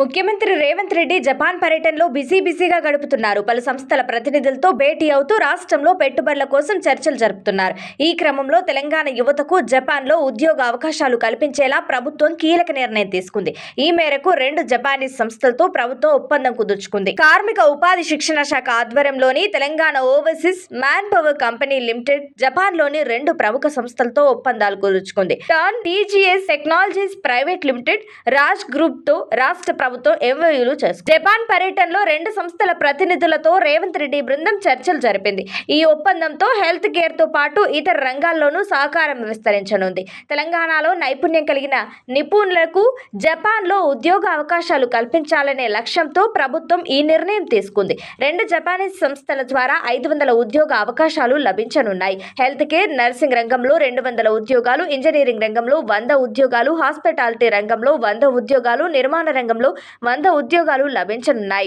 ముఖ్యమంత్రి రేవంత్ రెడ్డి జపాన్ పర్యటనలో బిజీ బిజీగా గడుపుతున్నారు. పలు సంస్థల ప్రతినిధులతో భేటీ అవుతూ రాష్ట్రంలో పెట్టుబడుల కోసం చర్చలు జరుపుతున్నారు. ఈ క్రమంలో తెలంగాణ యువతకు జపాన్లో ఉద్యోగ అవకాశాలు కల్పించేలా ప్రభుత్వం కీలక నిర్ణయం తీసుకుంది. ఈ మేరకు రెండు జపానీస్ సంస్థలతో ప్రభుత్వం ఒప్పందం కుదుర్చుకుంది. కార్మిక ఉపాధి శిక్షణ శాఖ ఆధ్వర్యంలోని Telangana overseas man power company limited జపాన్లోని రెండు ప్రముఖ సంస్థలతో ఒప్పందాలు కుదుర్చుకుంది. Turn TGS technologies private limited Raj గ్రూప్తో రాష్ట్ర ప్రభుత్వం ఎంఓయూలు చేసుకుంది జపాన్ పర్యటనలో రెండు సంస్థల ప్రతినిధులతో రేవంత్ రెడ్డి బృందం చర్చలు జరిపింది. ఈ ఒప్పందంతో హెల్త్ కేర్తో పాటు ఇతర రంగాల్లోనూ సహకారం విస్తరించనుంది. తెలంగాణలో నైపుణ్యం కలిగిన నిపుణులకు జపాన్లో ఉద్యోగ అవకాశాలు కల్పించాలనే లక్ష్యంతో ప్రభుత్వం ఈ నిర్ణయం తీసుకుంది. రెండు జపానీస్ సంస్థల ద్వారా ఐదు వందల ఉద్యోగ అవకాశాలు లభించనున్నాయి. హెల్త్ కేర్ నర్సింగ్ రంగంలో రెండు వందల ఉద్యోగాలు ఇంజనీరింగ్ రంగంలో వంద ఉద్యోగాలు హాస్పిటాలిటీ రంగంలో వంద ఉద్యోగాలు నిర్మాణ రంగంలో వంద ఉద్యోగాలు లభించనున్నాయి.